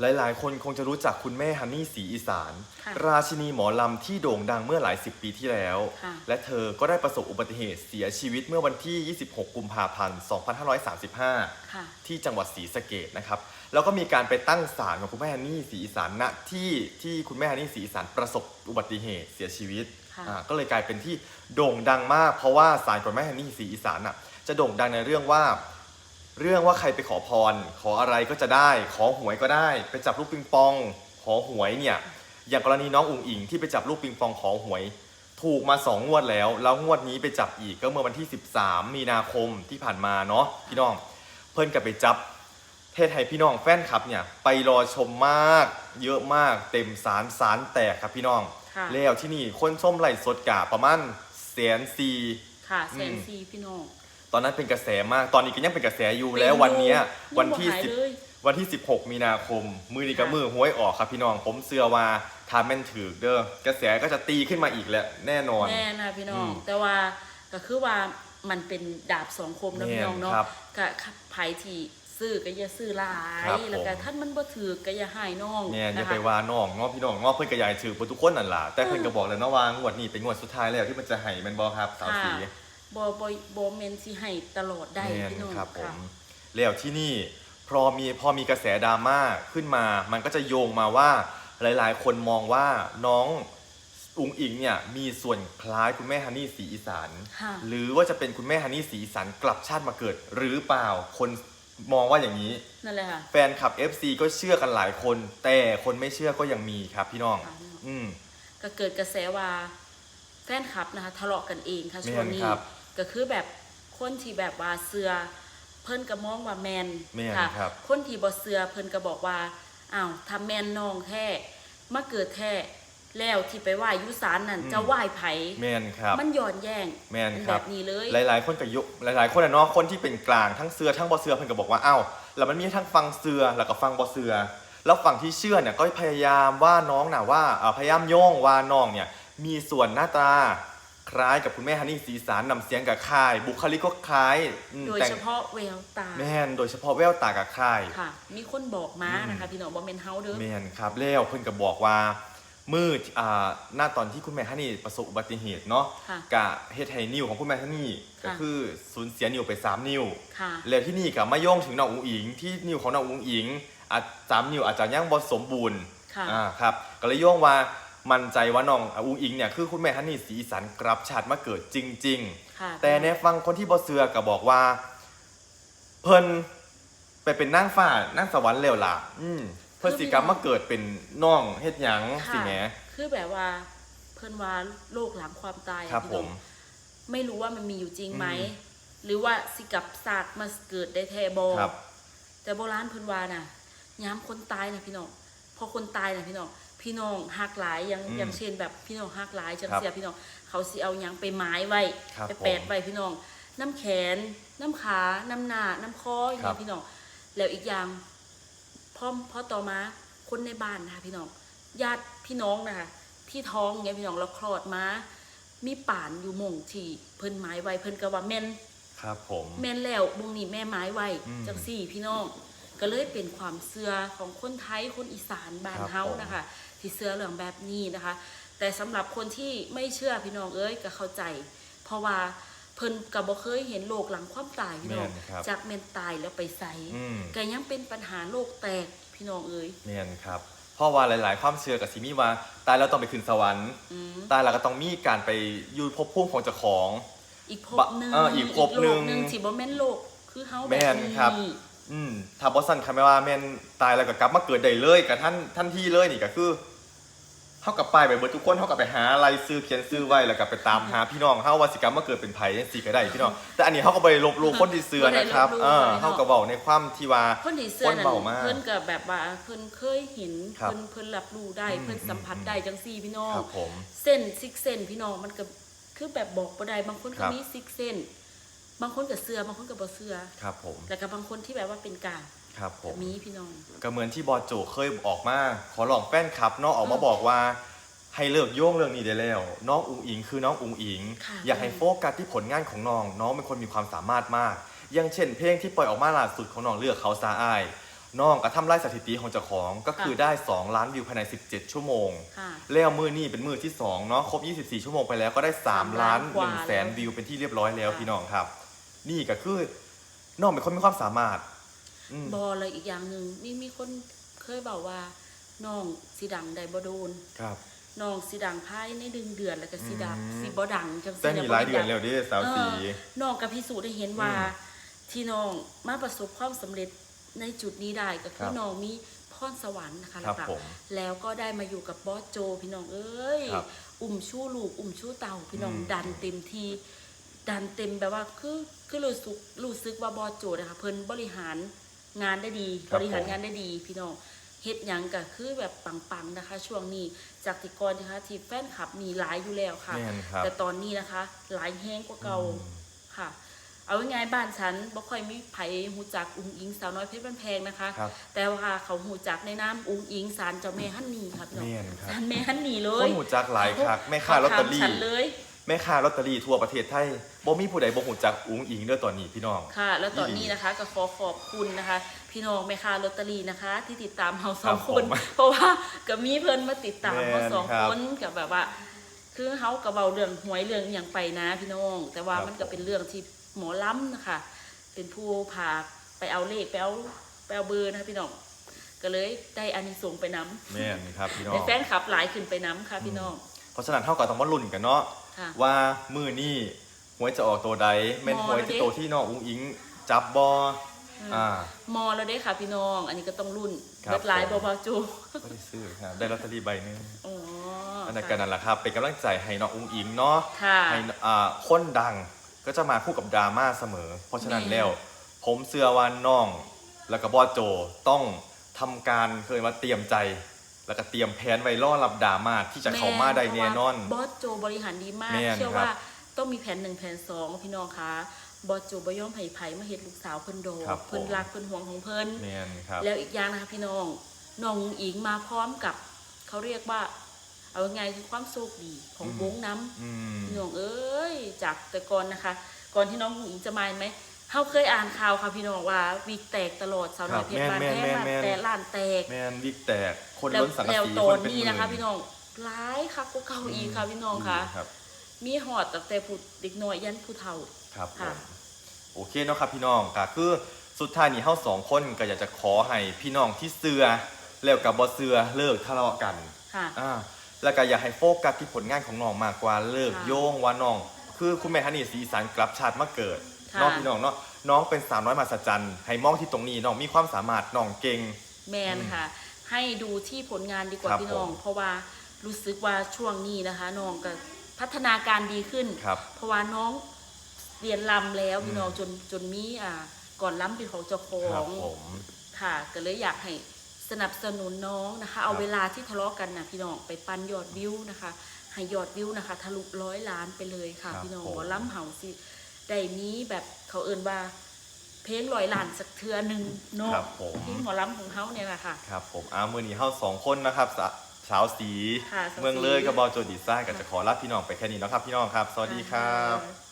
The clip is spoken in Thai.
หลายๆ คนคงจะรู้จักคุณแม่ฮันนี่สีอีสาน ค่ะราชินีหมอลำที่โด่งดังเมื่อหลายสิบปีที่แล้ว ค่ะ และเธอก็ได้ประสบอุบัติเหตุเสียชีวิตเมื่อวันที่ 26 กุมภาพันธ์ 2535 ค่ะ ที่จังหวัดศรีสะเกดนะครับ แล้วก็มีการไปตั้งศาลของคุณแม่ฮันนี่ศรีอีสานณที่ที่คุณแม่ฮันนี่ศรีอีสานประสบอุบัติเหตุเสียชีวิตค่ะ อ่าก็เลยกลายเป็นที่โด่งดังมาก เพราะว่าศาลของแม่ฮันนี่ศรีอีสานอะจะโด่งดังในเรื่องว่า เรื่องว่าใครไปขอพร ขออะไรก็จะได้ ขอหวยก็ได้ ไปจับลูกปิงปอง ขอหวยเนี่ย อย่างกรณีน้องอุ๋งอิงที่ไปจับลูกปิงปองขอหวย ถูกมาสองงวดแล้ว แล้วงวดนี้ไปจับอีกก็เมื่อวันที่ 13 มีนาคมที่ผ่านมาเนาะพี่น้อง เพิ่นกับไปจับเทศไทยพี่น้องแฟนคลับเนี่ยไปรอชมมาก เยอะมากเต็มสารสารแตกครับพี่น้อง ค่ะ แล้วที่นี่คนส้มไหลฟ์สดกาประมาณแสนซีค่ะอืแสมนซีพี่น้องต อนนั้นเป็นกระแสมาก ตอนนี้ก็ยังเป็นกระแสอยู่แล้ววันเนี้ยวันที่ยังบ่หายสิบเลยวันที่ 16 มีนาคม มือนี้กับค่ะมือห้วยออกครับพี่น้อง ผมเสือว่าทาแม่นถือเด้อกระแสก็จะตีขึ้นมาอีกแหละแน่นอน แน่นะพี่น้องอืมแต่ว่าก็คือว่ามันเป็นดาบสองคมนะแม่นพี่น้องเนาะครับก็ไผที่ซื้อก็อย่าซื้อหลายครับแล้วก็ผมท่านมันบ่ถือก็อย่าให้น้องเนี่ยอย่านะคะไปว่าน้องเงอพี่น้องเงอเพื่อนกระยายถือเพิ่นทุกคนนั่นล่ะแต่เพิ่นก็บอกแล้วเนาะว่างวดนี้เป็นงวดสุดท้ายแล้วที่มันจะให้แมันบอครับสาวสี ค่ะบ่บ่บ่แม่นสิให้ตลอดได้แม่นพี่น้องครับผค่ะ มแล้วที่นี่พอมีพอมีกระแสดราม่าขึ้นมา มันก็จะโยงมาว่าหลายๆ คนมองว่าน้องอุงอิงเนี่ยมีส่วนคล้ายคุณแม่ฮันนี่สีอีสาน ค่ะ หรือว่าจะเป็นคุณแม่ฮันนี่สีอีสานกลับชาติมาเกิด หรือเปล่าคนมองว่าอย่างนี้ นั่นแหละค่ะ แฟนคลับ FC ก็เชื่อกันหลายคน แต่คนไม่เชื่อก็ยังมีครับพี่น้อง ค่ะ อืม ก็เกิดกระแสว่าแฟนคลับนะคะ ทะเลาะกันเองค่ะแม่นช่วงนี้ครับ ก็คือแบบคนที่แบบว่าเสือเพิ่นก็มองว่าแมนแม่นค่ะครับคนที่บ่เสือเพิ่นก็บอกว่าอ้าวทำแมนน้องแท้มาเกิดแท้แล้วที่ไปไหว้อยุสานนั่นจะไหว้ไผแมนครับ มันย้อนแย้งแม่นเป็นคแบรับ บนี้เลย หลาย ๆ คนก็ยกหลาย ๆ คนอะเนาะคนที่เป็นกลางทั้งเสือทั้งบอเสือเพิ่นก็บอกว่าอ้าวแล้วมันมีทั้งฟังเสือแล้วก็ฟังบอเสือ แล้วฝั่งที่เชื่อเนี่ยก็พยายามว่าน้องน่ะว่าเอ่อพยายามโยงว่าน้องเนี่ยมีส่วนหน้าตา คล้ายกับคุณแม่ฮันนี่สีสารนำเสียงกับค่าย บุคลิกก็คล้ายอืมโดยแต่งเฉพาะแววตาแม่นโดยเฉพาะแววตากับค่าย ค่ะ มีคนบอกมาอืมนะคะพี่น้องบ่แม่นเฮาเด้อ แมนครับแล้วเพิ่นก็บอกว่ามืดอ่าหน้าตอนที่คุณแม่ฮันนี่ประสบอุบัติเหตุเนาะค่ะกะเฮ็ดให้นิ้วของคุณแม่ฮันนี่ก็ค่ะคือสูญเสียนิ้วไปสามนิ้ว ค่ะ แล้วที่นี่กับมาโยงถึงน้องอุ๋งอิง ที่นิ้วของน้องอุ๋งอิงอาจสามนิ้วอาจจะยังบ่สมบูรณ์ค่ะ อ่าครับก็เลยโยงว่า มั่นใจว่าน้องอุ๋งอิงเนี่ยคือคุณแม่ฮันนี่สีสันกลับชาติมาเกิดจริง ค่ะ ๆ แต่ในฟังคนที่บ่เสือก็บอกว่า เพิ่นไปเป็นนางฟ้านางสวรรค์แล้วล่ะ อืมเพิ่นสิกลับมาเกิดเป็นน้องเฮ็ดหยังค่ะสิแหมคือแบบว่าเพิ่นว่าโลกหลังความตายอะครับพี่ผน้อมงไม่รู้ว่ามันมีอยู่จริงไหม อืม หรือว่าสิกลับศาสตร์มาเกิดได้แท้บอครับ แต่โบราณเพิ่นว่าน่ะย้ำคนตายนะพี่น้อง พอคนตายนะพี่น้องพี่น้องหักหลายอย่างอืมอย่างเช่นแบบพี่น้องหักหลายจังครับเสียพี่น้องเขาสิเอาหยังไปไม้ไว้ครับไปแปะผมไว้พี่น้อง น้ำแขน น้ำขา น้ำหน้า น้ำคออย่างครัเงี้บ ยพี่น้องแล้วอีกอย่างพอพอต่อมาคนในบ้านนะคะพี่น้องญาติพี่น้องนะคะที่ท้องเงี้ยพี่น้องแล้วคลอดมามีป่านอยู่หม่องที่เพิ่นไม้ไว้เพิ่นก็ว่าแม่น ครับผม แม่นแล้ววงนี้แม่ไม้ไว้อืม จังสี่พี่น้อง ก็เลยเป็นความเชื่อของคนไทยคนอีสานบ้านครับเฮาผม นะคะที่เชื่อเรื่องแบบนี้นะคะ แต่สำหรับคนที่ไม่เชื่อพี่น้องเอ้ยก็เข้าใจ เพราะว่าเพิ่นก็บ่เคยเห็นโลกหลังความตายพี่น้องแม่นครับ จากแม่นตายแล้วไปใสอืม ก็ยังเป็นปัญหาโลกแตกพี่น้องเอ้ยเนียนครับเพราะว่าหลาย ๆ ความเชื่อกับซิมีว่าตายแล้วต้องไปขึ้นสวรรค์ อืมตายแล้วก็ต้องมีการไปอยู่ภพภูมิของเจ้าของ อีกภพบะหนึงเอออีกภพหนึ่งโลกหนึงที่บ่แม่นโลกคือเฮาแบแม่บนนี้ครับ อืมถ้าบอสันคำว่าแม่นตายแล้วก็กลับมาเกิดได้เลยกับท่านท่านที่เลยนี่ก็คือเท่ากับไปไปเบิดทุกคนเท่ากับไปหาอะไรซื้อเขียนซื้อไว้แล้วก็ไปตามหาพี่น้องเฮาว่าสิกรรมมาเกิดเป็นไผจังซี่ก็ได้พี่น้อง แต่อันนี้เฮาก็บ่ไปลบหลู่คนที่เสือนะครับบ่ได้ลบหลู่เออพี่น้องเฮาก็เว้าในความที่ว่าคนที่เสื้อคนนั่เบานมากเพิ่นก็แบบว่าเพิ่นเคยเห็นครับเพิ่นเพิ่นรับรู้ได้อืมเพิ่นสัมผัสอืมได้จังซี่พี่น้องครับผมเส้นซิกเส้นพี่น้องมันก็คือแบบบอกบ่ได้บางคนคก็รับมีซิกเส้น บางคนก็เสื้อบางคนก็บ่เสื้อครับผมแล้วก็บางคนที่แบบว่าเป็นกลางครับผก็มมีพี่น้องก็เหมือนที่บอสโจเคยออกมา ขอลองแฟนคลับเนาะออกมาอืมบอกว่า ให้เลิกโยงเรื่องนี้ได้แล้ว น้องอุงอิงคือน้องอุงอิงค่ะอยากให้โฟกัสที่ผลงานของน้อง น้องเป็นคนมีความสามารถมาก อย่างเช่น เพลงที่ปล่อยออกมาล่าสุดของน้องเลือกเขาซาอายน้องก็ทำลายสถิติของเจ้าของก็คือได้ 2 ล้านวิวภายใน 17 ชั่วโมงค่ะแล้วมือนี่เป็นมือที่2เนาะครบ 24 ชั่วโมงไปแล้วก็ได้ 3 ล้านกว่า1แสนแล้ววิวเป็นที่เรียบร้อยแล้วค่ะพี่น้องครับ นี่ก็คือน้องเป็นคนมีความสามารถอืมบอเลยอีกอย่างหนึ่งนี่มีคนเคยบอกว่าน้องสีดังได้บ่โดนครับ น้องสีดังภายในดึงเดือนแล้วก็สีดังอืม สีบ่ดังจังแต่นี่หลายเดือนแล้วเดิสาวสี เออน้องกับพิสูจน์ได้เห็นว่า อืมที่น้องมาประสบความสำเร็จในจุดนี้ได้ก็คืครัอบน้องมีพรสวรรค์นะคะครับหลักผมๆแล้วก็ได้มาอยู่กับบอสโจพี่น้องเอ้ย ครับอุ่มชู้ลูก อุ่มชู้เต่าพี่น้องอืมดันเต็มที่ ดันเต็มแบบว่าคือคือรู้สึกรู้สึกว่าบอสโจนะคะเพิ่นบริหารงานได้ดี ครับบริหารผม งานได้ดี พี่น้องเฮ็ดหยังก็คือแบบปังๆนะคะ ช่วงนี้จากที่ก่อนนะคะที่แฟนคลับมีหลายอยู่แล้วค่ะ แม่นครับ แต่ตอนนี้นะคะ หลายแห้งกว่าเก่าอืม ค่ะ เอาง่ายๆบ้านฉันบ่ค่อยมีไผหูจักอุ้งอิงสาวน้อยเพชรบ้านแพงนะคะ ครับ แต่ว่าเขาหูจักในน้ำอุ้งอิงสารเจ้าแม่ฮันนี่ค่ะพี่น้องแม่นครับ สารแม่ฮันนี่เลคย นหูจักหลายครับแม่ค้าลอตเตอรี่ขถมฉันเลย แม่ค้าลอตเตอรี่ทั่วประเทศไทยบ่มีผู้ใดบ่หูจักอุ้งอิงเด้อตอนนี้พี่น้อง ค่ะ แล้วตอนนี้นะคะก็ขอขอบคุณนะคะ พี่น้องแม่ค้าลอตเตอรี่นะคะ ที่ติดตามเราสองครับคนผมเพราะว่าก็มีเพิ่นมาติดตามแม่นเราสองครับคนกับแบบว่า คือเขาก็เบาเรื่องหวยเรื่องอหย่างไปนะพี่น้อง แต่ว่าครับ มันก็เป็นเรื่องที่หมอล้ำนะคะ เป็นผู้พาไปเอาเลขไปเอาไปเอาเบอร์นะคะพี่น้อง ก็เลยได้อานิสงส์ไปน้ำแม่นครับพี่น้อในง แฟนคลับหลายขึ้นไปน้ำค่ะพี่น้อง เพราะฉะนั้นเท่ากับต้องมาลุ้นกันเนาะค่ะ ว่ามือนี่หวยจะออกตัวใดแม่นมอหวยแล้วที่ดิโตที่น้องอุ้งอิงจับบออ่า มอแล้วได้ค่ะพี่น้อง อันนี้ก็ต้องรุ่นครับ เบิดหลายผมเบาๆจูก็ได้ซื้อครับได้ลอตเตอรี่ใบหนึงอ๋ออันนั้นกันนั่นแหละครับเป็นกำลังใจให้น้องอุ้งอิงเนาะ ค่ะให้อ่าคนดังก็จะมาคู่กับดราม่าเสมอ เพราะฉะนั้นแม่ แล้ว ผมเชื่อว่าน้อง แล้วก็บอสโจต้องทำการเคยมาเตรียมใจ แล้วก็เตรียมแผนไว้ล่อรับดราม่าที่จะเข้ามาได้แน่นอน บอสโจบริหารดีมาก แม่นเชื่อครับว่าต้องมีแผนหนึ่งแผนสองพี่น้องคะบอสโจบย่อมไผ่ไผ่มาเห็ดลูกสาวเพิ่นโดครับเพิ่นผมรักเพิ่นห่วงของเพิ่น แมนครับ แล้วอีกอย่างนะคะพี่น้องน้องอิงมาพร้อมกับ เขาเรียกว่า เอาไงายๆคือความโชคดีของอืม วงน้ำอืม พี่น้องเอ้ยจากแต่ก่อนนะคะ ก่อนที่น้องอิงจะมาเห็นไหม เขาเคยอ่านข่าวค่ะพี่น้องว่าวีแตกตลอดสาวน้อยเพชรบ้านแท้มาแต่ล้านแตกแมนวิกแตกคนแล้วล้นสังกะแล้วสีตคอนนเป็นนี้หมื่นะคะ พี่น้องร้ายค่ะก็เก่าอีกค่ะพี่น้องค่ะครับมีหอดตั้งแต่ผู้เด็กน้อยยันผู้เฒ่าครับผค่ะมโอเคเนาะครับพี่น้องก็คือสุดท้ายนี้เฮาสองคนก็อยากจะขอให้พี่น้องที่เสือแล้วกับบอเสือเลิกทะเลาะกันค่ะอ่าแล้วก็อยากให้โฟกัสที่ผลงานของน้องมากกว่าเลิกค่ะโยงว่าน้อง คือคุณแม่ฮันนี่สีอีสานกลับชาติมาเกิด ค่ะน้องพี่น้องเนาะน้องเป็นสาวน้อยมหัศจรรย์ให้มองที่ตรงนี้น้องมีความสามารถน้องเก่ง แมนค่ะ ให้ดูที่ผลงานดีกว่าครับพี่น้อง ผมเพราะว่ารู้สึกว่าช่วงนี้นะคะน้องก็พัฒนาการดีขึ้น ครับเพราะว่าน้องเรียนลำแล้วพี่น้องอืม จนจนมีอ่าก่อนลำเป็นของเจ้าขอครับงผม ค่ะ ก็เลยอยากให้สนับสนุนน้องนะคะ เอาครับ เวลาที่ทะเลาะกันนะพี่น้องไปปันยอดวิวนะคะให้ยอดวิวนะคะ ทะลุร้อยล้านไปเลยค่ะ พี่น้องหมอล้ำเห่าสิ ได้มีแบบเขาเอินว่า เพลงร้อยล้านสักเทือหนึ่งเนาะครับผม เพลงหมอล้ำของเขาเนี่ยแหละค่ะ ครับผมอามือนี้เฮาสองคนนะครับสาสาวสี ค่ะสาวสี เมืองเลยกับบอลโจดีไซน์ก็จะขอลาพี่น้องไปแค่นี้เนาะครับพี่น้องครับ สวัสดีครับ อ่า